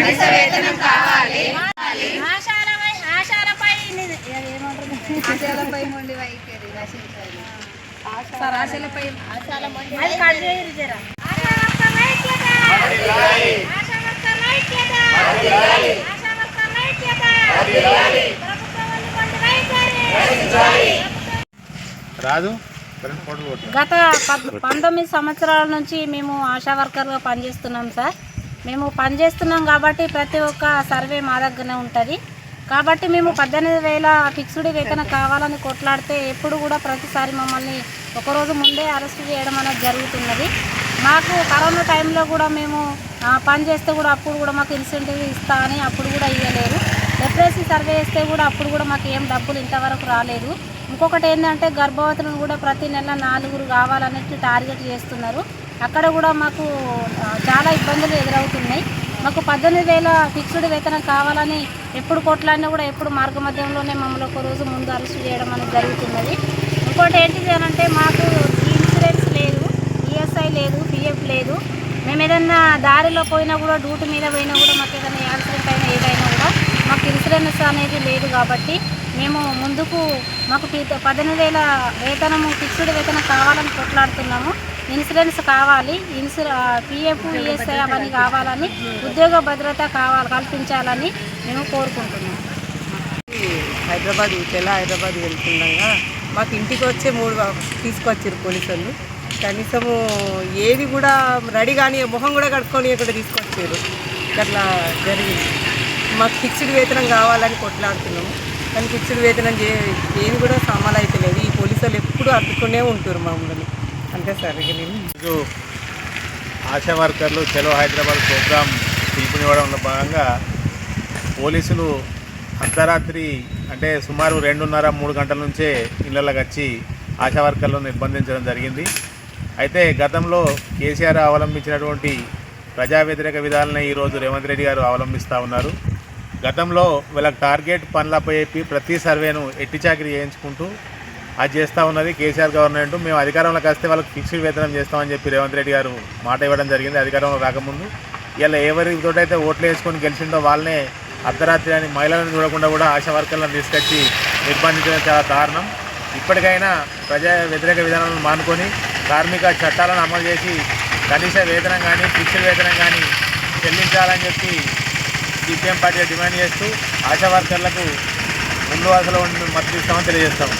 కనీస వేతనం కావాలి. ఆశాలపై ఆశాలపై ఆశలపై మొండి వైఖరి నశించాలి! రాదు. గత పంతొమ్మిది సంవత్సరాల నుంచి మేము ఆశా వర్కర్గా పనిచేస్తున్నాం సార్. మేము పనిచేస్తున్నాం కాబట్టి ప్రతి ఒక్క సర్వే మా దగ్గరనే ఉంటుంది. కాబట్టి మేము పద్దెనిమిది వేల ఫిక్స్డ్ వేతన కావాలని కొట్లాడితే ఎప్పుడు కూడా ప్రతిసారి మమ్మల్ని ఒకరోజు ముందే అరెస్ట్ చేయడం అనేది జరుగుతున్నది. మాకు కరోనా టైంలో కూడా మేము పని చేస్తే కూడా అప్పుడు కూడా మాకు ఇన్సెంటివ్ ఇస్తా అని అప్పుడు కూడా ఇవ్వలేదు ఎఫ్ఎస్సి సర్వే చేస్తే కూడా అప్పుడు కూడా మాకు ఏం డబ్బులు ఇంతవరకు రాలేదు. ఇంకొకటి ఏంటంటే గర్భవతులను కూడా ప్రతి నెల నాలుగురు కావాలన్నట్టు టార్గెట్ చేస్తున్నారు. అక్కడ కూడా మాకు చాలా ఇబ్బందులు ఎదురవుతున్నాయి. మాకు పద్దెనిమిది వేల ఫిక్స్డ్ వేతనం కావాలని ఎప్పుడు కొట్లాడినా కూడా ఎప్పుడు మార్గ మధ్యంలోనే మమ్మల్ని ఒక రోజు ముందు అరెస్ట్ చేయడం అనేది జరుగుతున్నది. ఇంకోటి ఏంటిది అంటే మాకు ఇన్సూరెన్స్ లేదు ఈఎస్ఐ లేదు పిఎఫ్ లేదు. మేము ఏదైనా దారిలో పోయినా కూడా డ్యూటీ మీద పోయినా కూడా మాకు ఏదైనా యాక్సిడెంట్ అయినా ఏదైనా కూడా మాకు ఇన్సూరెన్స్ అనేది లేదు కాబట్టి మేము ముందుకు మాకు పద్దెనిమిది వేల వేతనము ఫిక్స్డ్ వేతనం కావాలని కొట్లాడుతున్నాము. ఇన్సూరెన్స్ కావాలి ఇన్సూ పిఎఫ్ ఈఎస్ఐ అవన్నీ కావాలని ఉద్యోగ భద్రత కావాలి కల్పించాలని మేము కోరుకుంటున్నాము హైదరాబాద్ ఊచేలా హైదరాబాద్ వెళ్తుండగా మాకు ఇంటికి వచ్చే మూడు తీసుకొచ్చారు పోలీసులు కనీసము ఏది కూడా రెడీ కానీ మొహం కూడా కట్టుకొని ఇక్కడ తీసుకొచ్చారు అట్లా జరిగింది. మాకు ఫిక్స్డ్ వేతనం కావాలని కొట్లాడుతున్నాము. కానీ ఫిక్స్డ్ వేతనం చే ఏది కూడా సమాలు అయితే లేదు. ఈ పోలీసు వాళ్ళు ఎప్పుడూ అడ్డుకునే ఉంటారు మమ్మల్ని. అంతే సార్ ఇక నేను ఈరోజు ఆశా వర్కర్లు చెలో హైదరాబాద్ ప్రోగ్రాం పిలుపునివ్వడంలో భాగంగా పోలీసులు అర్ధరాత్రి అంటే సుమారు రెండున్నర మూడు గంటల నుంచే ఇళ్ళలోకి వచ్చి ఆశా వర్కర్లను నిర్బంధించడం జరిగింది. అయితే గతంలో కేసీఆర్ అవలంబించినటువంటి ప్రజా వ్యతిరేక విధాలనే ఈరోజు రేవంత్ రెడ్డి గారు అవలంబిస్తూ ఉన్నారు. గతంలో వీళ్ళకి టార్గెట్ పనులపై చెప్పి ప్రతి సర్వేను ఎట్టిచాకిరి చేయించుకుంటూ అది చేస్తూ ఉన్నది కేసీఆర్ గవర్నమెంట్. మేము అధికారంలోకి వస్తే వాళ్ళకి ఫిక్స్డ్ వేతనం చేస్తామని చెప్పి రేవంత్ రెడ్డి గారు మాట ఇవ్వడం జరిగింది. అధికారంలో రాకముందు ఇలా ఎవరితోటైతే ఓట్లు వేసుకొని గెలిచిండో వాళ్ళనే అర్ధరాత్రి అని మహిళలను చూడకుండా కూడా ఆశా వర్కర్లను తీసుకొచ్చి నిర్బంధించడం చాలా దారుణం. ఇప్పటికైనా ప్రజా వ్యతిరేక విధానాలను మానుకొని కార్మిక చట్టాలను అమలు చేసి కనీస వేతనం కానీ ఫిక్స్డ్ వేతనం కానీ చెల్లించాలని చెప్పి సిపిఎం పార్టీ డిమాండ్ చేస్తూ ఆశా వర్కర్లకు ముందు అసలు మద్దతు ఇస్తామని తెలియజేస్తాము